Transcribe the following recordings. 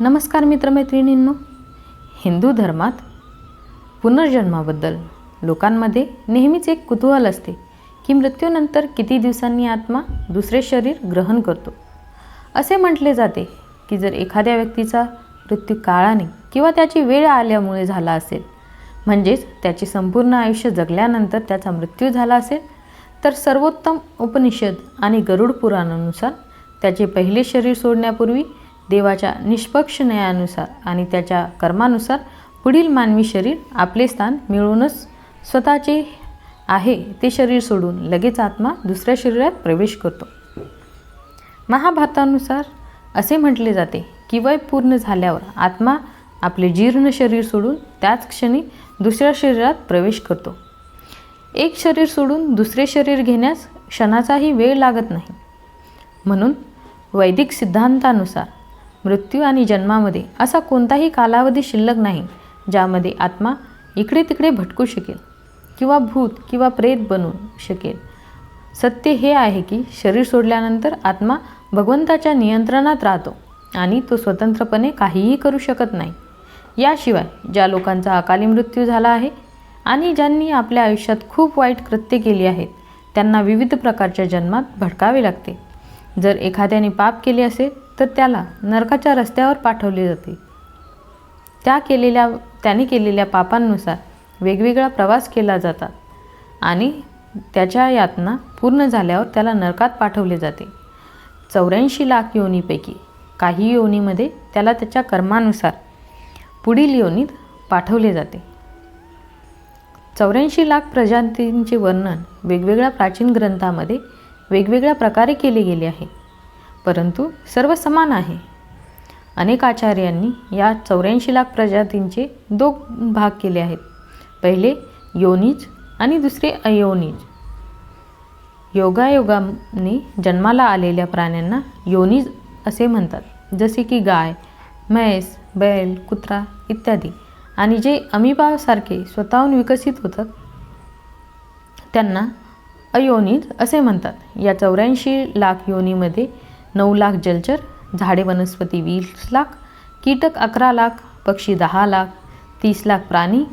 नमस्कार मित्रमैत्रिणींनो. हिंदू धर्मात पुनर्जन्माबद्दल लोकांमध्ये नेहमीच एक कुतूहल असते की मृत्यूनंतर किती दिवसांनी आत्मा दुसरे शरीर ग्रहण करतो. असे म्हटले जाते की जर एखाद्या व्यक्तीचा मृत्यू काळाने किंवा त्याची वेळ आल्यामुळे झाला असेल म्हणजेच त्याचे संपूर्ण आयुष्य जगल्यानंतर त्याचा मृत्यू झाला असेल तर सर्वोत्तम उपनिषद आणि गरुड पुराणानुसार त्याचे पहिले शरीर सोडण्यापूर्वी देवाच्या निष्पक्ष न्यायानुसार आणि त्याच्या कर्मानुसार पुढील मानवी शरीर आपले स्थान मिळूनच स्वतःचे आहे ते शरीर सोडून लगेच आत्मा दुसऱ्या शरीरात प्रवेश करतो. महाभारतानुसार असे म्हटले जाते की वय पूर्ण झाल्यावर आत्मा आपले जीर्ण शरीर सोडून त्याच क्षणी दुसऱ्या शरीरात प्रवेश करतो. एक शरीर सोडून दुसरे शरीर घेण्यास क्षणाचाही वेळ लागत नाही. म्हणून वैदिक सिद्धांतानुसार मृत्यू आणि जन्मामध्ये असा कोणताही कालावधी शिल्लक नाही ज्यामध्ये आत्मा इकडे तिकडे भटकू शकेल किंवा भूत किंवा प्रेत बनू शकेल. सत्य हे आहे की शरीर सोडल्यानंतर आत्मा भगवंताच्या नियंत्रणात राहतो आणि तो स्वतंत्रपणे काहीही करू शकत नाही. याशिवाय ज्या लोकांचा अकाली मृत्यू झाला आहे आणि ज्यांनी आपल्या आयुष्यात खूप वाईट कृत्य केली आहेत त्यांना विविध प्रकारच्या जन्मात भटकावे लागते. जर एखाद्याने पाप केले असेल तर त्याला नरकाच्या रस्त्यावर पाठवले जाते. त्या केलेल्या त्याने केलेल्या पापांनुसार वेगवेगळा प्रवास केला जातात आणि त्याच्या यातना पूर्ण झाल्यावर त्याला नरकात पाठवले जाते. चौऱ्याऐंशी लाख योनीपैकी काही योनीमध्ये त्याला त्याच्या कर्मानुसार पुढील योनीत पाठवले जाते. चौऱ्याऐंशी लाख प्रजातींचे वर्णन वेगवेगळ्या प्राचीन ग्रंथामध्ये वेगवेगळ्या प्रकारे केले गेले आहे. परंतु सर्व समान आहे. अनेक आचार्यांनी या चौऱ्याऐंशी लाख प्रजातींचे दोन भाग केले आहेत. पहिले योनिज आणि दुसरे अयोनीज योगायोगाने जन्माला आलेल्या प्राण्यांना योनीज असे म्हणतात. जसे की गाय म्हैस बैल कुत्रा इत्यादी. आणि जे अमिबासारखे स्वतःहून विकसित होतात त्यांना अयोनिज असे म्हणतात. या चौऱ्याऐंशी लाख योनीमध्ये नऊ लाख जलचर झाडे वनस्पती वीस लाख कीटक अकरा लाख पक्षी दहा लाख तीस लाख प्राणी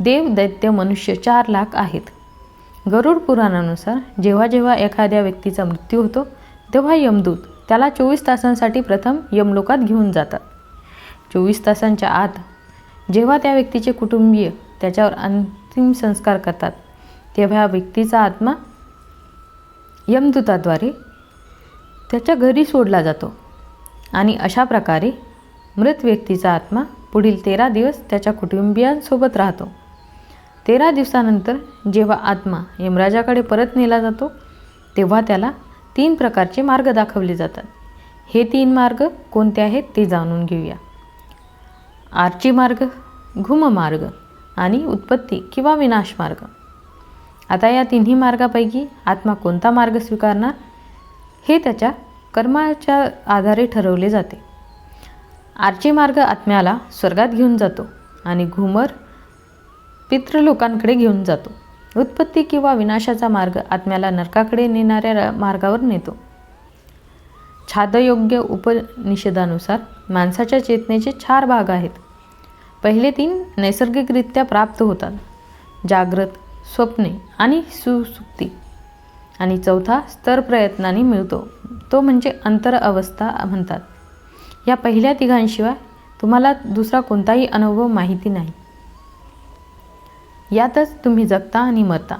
देव दैत्य मनुष्य चार लाख आहेत. गरुड पुराणानुसार जेव्हा जेव्हा एखाद्या व्यक्तीचा मृत्यू होतो तेव्हा यमदूत त्याला चोवीस तासांसाठी प्रथम यमलोकात घेऊन जातात. चोवीस तासांच्या आत जेव्हा त्या व्यक्तीचे कुटुंबीय त्याच्यावर अंतिम संस्कार करतात तेव्हा व्यक्तीचा आत्मा यमदूताद्वारे त्याच्या घरी सोडला जातो. आणि अशा प्रकारे मृत व्यक्तीचा आत्मा पुढील तेरा दिवस त्याच्या कुटुंबियांसोबत राहतो. तेरा दिवसानंतर जेव्हा आत्मा यमराजाकडे परत नेला जातो तेव्हा त्याला तीन प्रकारचे मार्ग दाखवले जातात. हे तीन मार्ग कोणते आहेत ते जाणून घेऊया. आर्ची मार्ग घुम मार्ग आणि उत्पत्ती किंवा विनाश मार्ग. आता या तिन्ही मार्गापैकी आत्मा कोणता मार्ग स्वीकारणार? हे त्याच्या कर्माच्या आधारे ठरवले जाते. आर्ची मार्ग आत्म्याला स्वर्गात घेऊन जातो आणि घुमर पितृलोकांकडे घेऊन जातो. उत्पत्ती किंवा विनाशाचा मार्ग आत्म्याला नरकाकडे नेणाऱ्या मार्गावर नेतो. छादयोग्य उपनिषदानुसार माणसाच्या चेतनेचे चार भाग आहेत. पहिले तीन नैसर्गिकरित्या प्राप्त होतात. जागृत स्वप्ने आणि सुसुप्ती. आणि चौथा स्तर प्रयत्नाने मिळतो. तो म्हणजे अंतर अवस्था म्हणतात. या पहिल्या तिघांशिवाय तुम्हाला दुसरा कोणताही अनुभव माहिती नाही. यातच तुम्ही जगता आणि मरता.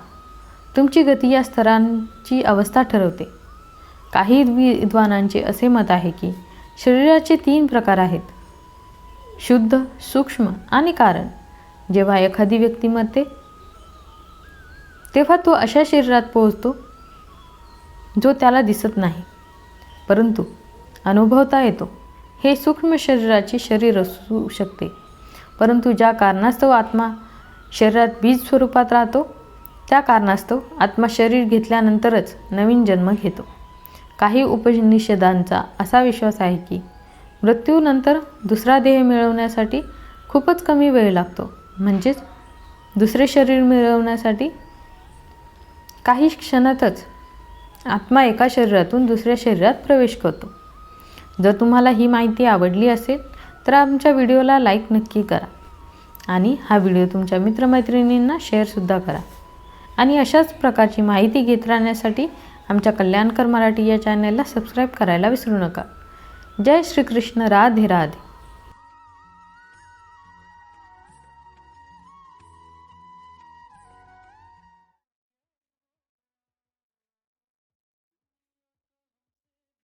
तुमची गती या स्तरांची अवस्था ठरवते. काही विद्वानांचे असे मत आहे की शरीराचे तीन प्रकार आहेत. शुद्ध सूक्ष्म आणि कारण. जेव्हा एखादी व्यक्ती मरते तेव्हा तो अशा शरीरात पोहोचतो जो त्याला दिसत नाही. परंतु अनुभवता येतो. हे सूक्ष्म शरीराचे शरीर असू शकते. परंतु ज्या कारणास्तव आत्मा शरीरात बीज स्वरूपात राहतो त्या कारणास्तव आत्मा शरीर घेतल्यानंतरच नवीन जन्म घेतो. काही उपनिषदांचा असा विश्वास आहे की मृत्यूनंतर दुसरा देह मिळवण्यासाठी खूपच कमी वेळ लागतो. म्हणजेच दुसरे शरीर मिळवण्यासाठी काही क्षणातच आत्मा एका शरीरातून दुसऱ्या शरीरात प्रवेश करतो. जर तुम्हाला ही माहिती आवडली असेल तर आमच्या व्हिडिओला लाईक नक्की करा आणि हा व्हिडिओ तुमच्या मित्रमैत्रिणींना शेअरसुद्धा करा. आणि अशाच प्रकारची माहिती घेत राहण्यासाठी आमच्या कल्याणकर मराठी या चॅनलला सबस्क्राईब करायला विसरू नका. जय श्रीकृष्ण राधे राधे.